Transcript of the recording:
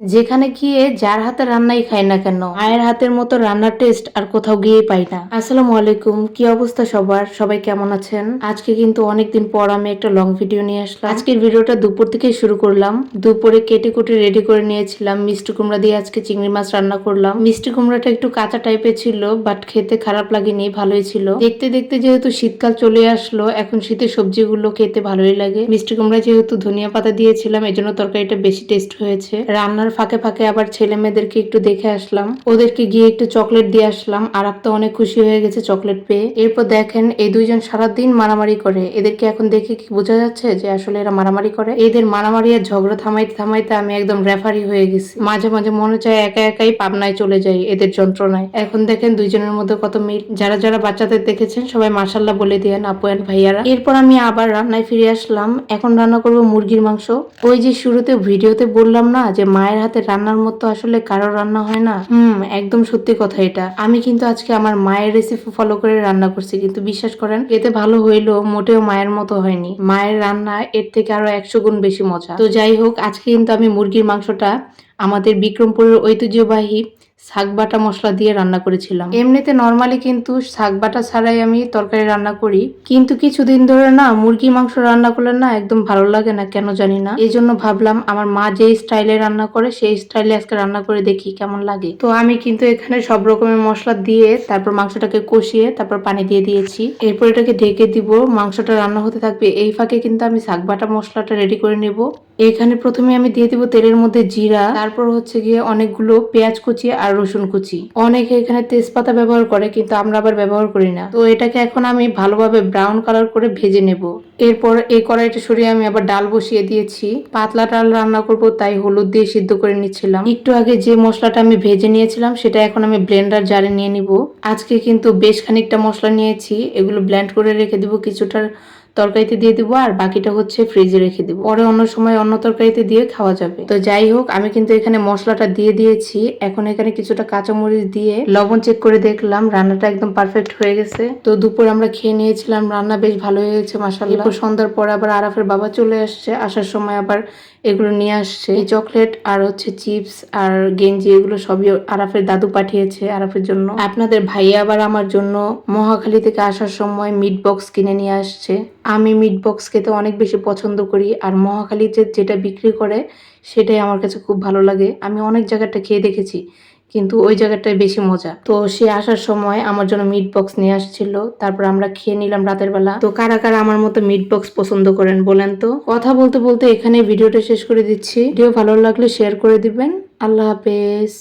যেখানে গিয়ে যার হাতে রান্নাই খাই না কেন, মায়ের হাতের মতো রান্নার টেস্ট আর কোথাও গিয়ে পাই না। আসসালামু আলাইকুম, কি অবস্থা সবার? সবাই কেমন আছেন? আজকে কিন্তু অনেকদিন পর আমি একটা লং ভিডিও নিয়ে আসলাম। আজকের ভিডিওটা দুপুর থেকে শুরু করলাম। দুপুরে কেটে কুটে রেডি করে নিয়েছিলাম। মিষ্টি কুমড়া দিয়ে আজকে চিংড়ি মাছ রান্না করলাম। মিষ্টি কুমড়াটা একটু কাঁচা টাইপের ছিল বাট খেতে খারাপ লাগেনি, ভালোই ছিল। দেখতে দেখতে যেহেতু শীতকাল চলে আসলো, এখন শীতের সবজিগুলো খেতে ভালোই লাগে। মিষ্টি কুমড়া যেহেতু ধনিয়া পাতা দিয়েছিলাম এই জন্য তরকারিটা বেশি টেস্ট হয়েছে। রান্নার ফাঁকে ফাঁকে আবার ছেলে মেয়েদেরকে একটু দেখে আসলাম। ওদেরকে গিয়ে একটু চকলেট দিয়ে আসলাম। আর তো অনেক খুশি হয়ে গেছে চকলেট পেয়ে। এরপর দেখেন এই দুইজন সারাদিন মারামারি করে। এদেরকে এখন দেখে কি বোঝা যাচ্ছে যে আসলে এরা মারামারি করে? এদের মারামারি আর ঝগড়া থামাইতে থামাইতে আমি একদম রেফারি হয়ে গেছি। মাঝে মাঝে মনে চায় একা একাই পাবনায় চলে যাই এদের যন্ত্রণায়। এখন দেখেন দুইজনের মধ্যে কত মিল। যারা যারা বাচ্চাদের দেখেছেন, সবাই মাসাল্লাহ বলে দিয়েন, আপু and ভাইয়ারা। এরপর আমি আবার রান্নায় ফিরে আসলাম। এখন রান্না করব মুরগির মাংস। ওই যে শুরুতে ভিডিওতে বললাম না যে মায়ের হাতে রান্নার মতো আসলে কারও রান্না হয় না। হুম। একদম সত্যি কথা এটা। আমি কিন্তু আজকে আমার মায়ের রেসিপি ফলো করে রান্না করছি কিন্তু বিশ্বাস করেন এতে ভালো হইল মোটেও মায়ের মতো হয়নি। মায়ের রান্না এর থেকে আরও একশো গুণ বেশি মজা। তো যাই হোক আজকে কিন্তু আমি মুরগির মাংসটা আমাদের বিক্রমপুরের ঐতিহ্যবাহী শাক বাটা মশলা দিয়ে রান্না করেছিলাম। এমনিতে নর্মালি কিন্তু শাক বাটা ছাড়াই আমি তরকারি রান্না করি। কিন্তু কিছুদিন ধরে না মুরগি মাংস রান্না করলে না একদম ভালো লাগে না, কেন জানি না। এই জন্য ভাবলাম আমার মা যে স্টাইলে রান্না করে, সেই স্টাইলে আজকে রান্না করে দেখি কেমন লাগে। তো আমি কিন্তু এখানে সব রকমের মশলা দিয়ে তারপর মাংসটাকে কষিয়ে তারপর পানি দিয়ে দিয়েছি। এরপর এটাকে ঢেকে দিব। মাংসটা রান্না হতে থাকবে। এই ফাঁকে কিন্তু আমি শাক বাটা মশলাটা রেডি করে নেব। এখানে প্রথমে আমি দিয়ে দিব তেলের মধ্যে জিরা, তারপর হচ্ছে গিয়ে অনেকগুলো পেঁয়াজ কুচি আর রসুন কুচি। অনেকে এখানে তেজপাতা ব্যবহার করে, কিন্তু আমরা আবার ব্যবহার করি না। তো এটাকে এখন আমি ভালোভাবে ব্রাউন কালার করে ভেজে নেব। এরপর এই কড়াইটা সরিয়ে আমি আবার ডাল বসিয়ে দিয়েছি। পাতলা ডাল রান্না করব, তাই হলুদ দিয়ে সিদ্ধ করে নিচ্ছিলাম। একটু আগে যে মশলাটা আমি ভেজে নিয়েছিলাম, সেটা এখন আমি ব্লেন্ডার জারে নিয়ে নিব। আজকে কিন্তু বেশ খানিকটা মশলা নিয়েছি। এগুলো ব্লেন্ড করে রেখে দিব কিছুটা তরকারিতে দিয়ে দিব আর বাকিটা হচ্ছে ফ্রিজে রেখে দিব। পরে অন্য সময় অন্য তরকারিতে দিয়ে খাওয়া যাবে। তো যাই হোক, আমি কিন্তু এখানে মশলাটা দিয়ে দিয়েছি। এখন এখানে কিছুটা কাঁচামরিচ দিয়ে লবণ চেক করে দেখলাম, রান্নাটা একদম পারফেক্ট হয়ে গেছে। তো দুপুর আমরা খেয়ে নিয়েছিলাম, রান্না বেশ ভালো হয়ে গেছে মাসাল্লাহ সন্ধ্যার পর আবার আরাফের বাবা চলে আসছে। আসার সময় আবার এগুলো নিয়ে আসছে। এই চকলেট আর হচ্ছে চিপস আর গেঞ্জি, এগুলো সবই আরাফের দাদু পাঠিয়েছে আরাফের জন্য। আপনাদের ভাইয়া আবার আমার জন্য মহাখালী থেকে আসার সময় মিট বক্স কিনে নিয়ে আসছে। আমি মিট বক্স খেতে অনেক বেশি পছন্দ করি আর মহাখালীতে যেটা বিক্রি করে সেটাই আমার কাছে খুব ভালো লাগে। আমি অনেক জায়গাটা খেয়ে দেখেছি, কিন্তু ওই জায়গাটায় বেশি মজা। তো সে আসার সময় আমার জন্য মিট বক্স নিয়ে আসছিল, তারপর আমরা খেয়ে নিলাম রাতের বেলা। তো কারা কারা আমার মতো মিট বক্স পছন্দ করেন বলেন তো? কথা বলতে বলতে এখানে ভিডিওটা শেষ করে দিচ্ছি। ভিডিও ভালো লাগলে শেয়ার করে দিবেন। আল্লাহ হাফেজ।